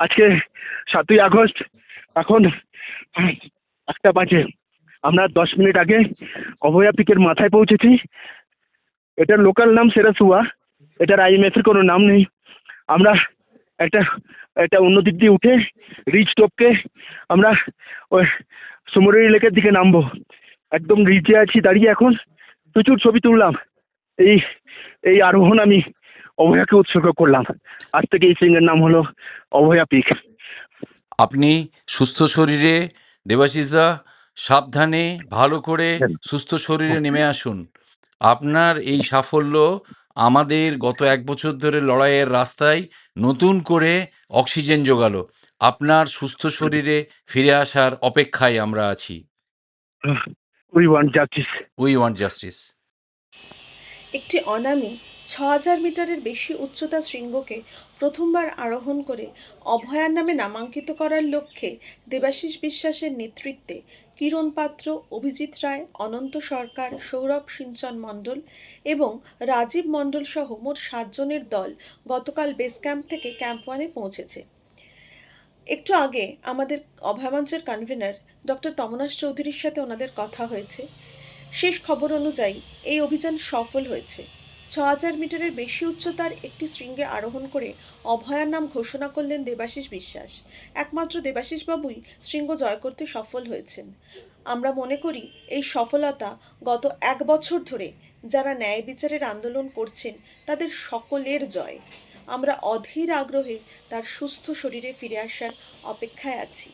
আজকে সাতই আগস্ট, এখন একটা বাজে। আমরা দশ মিনিট আগে অভয়া পিকের মাথায় পৌঁছেছি। এটার লোকাল নাম সেরাসুয়া এটার আইএমএফ এর কোনো নাম নেই। আমরা একটা একটা অন্য দিক দিয়ে উঠে রিচ টপকে আমরা ওই সুমরি লেকের দিকে নামবো। একদম রিচে আছি, দাঁড়িয়ে এখন প্রচুর ছবি তুললাম। এই এই আরোহণ আমি অভয়াকে উৎসর্গ করলাম। আজ থেকে এই সিংয়ের নাম হলো অভয়া পিক আপনি সুস্থ শরীরে দেবাশিসদা সাবধানে ভালো করে সুস্থ শরীরে নেমে আসুন। আপনার এই সাফল্য আমাদের গত এক বছর ধরে লড়াইয়ের রাস্তায় নতুন করে অক্সিজেন জোগালো। আপনার সুস্থ শরীরে ফিরে আসার অপেক্ষায় আমরা আছি। We want justice. We want justice. একটি অনামী ছ হাজার মিটারের বেশি উচ্চতা শৃঙ্গকে প্রথমবার আরোহণ করে অভয়ার নামে নামাঙ্কিত করার লক্ষ্যে দেবাশিস বিশ্বাসের নেতৃত্বে কিরণ পাত্র, অভিজিৎ রায়, অনন্ত সরকার, সৌরভ সিঞ্চন মণ্ডল এবং রাজীব মণ্ডল সহ মোট সাতজনের দল গতকাল বেস ক্যাম্প থেকে ক্যাম্প ওয়ানে পৌঁছেছে। একটু আগে আমাদের অভয়ামঞ্চের কনভেনার ডক্টর তমনাশ চৌধুরীর সাথে ওনাদের কথা হয়েছে। শেষ খবর অনুযায়ী এই অভিযান সফল হয়েছে। ছ হাজার মিটারের বেশি উচ্চতার একটি শৃঙ্গে আরোহণ করে অভয়ার নাম ঘোষণা করলেন দেবাশিস বিশ্বাস। একমাত্র দেবাশিস বাবুই শৃঙ্গ জয় করতে সফল হয়েছেন। আমরা মনে করি এই সফলতা গত এক বছর ধরে যারা ন্যায় বিচারের আন্দোলন করছেন, তাদের সকলের জয়। আমরা অধীর আগ্রহে তার সুস্থ শরীরে ফিরে আসার অপেক্ষায় আছি।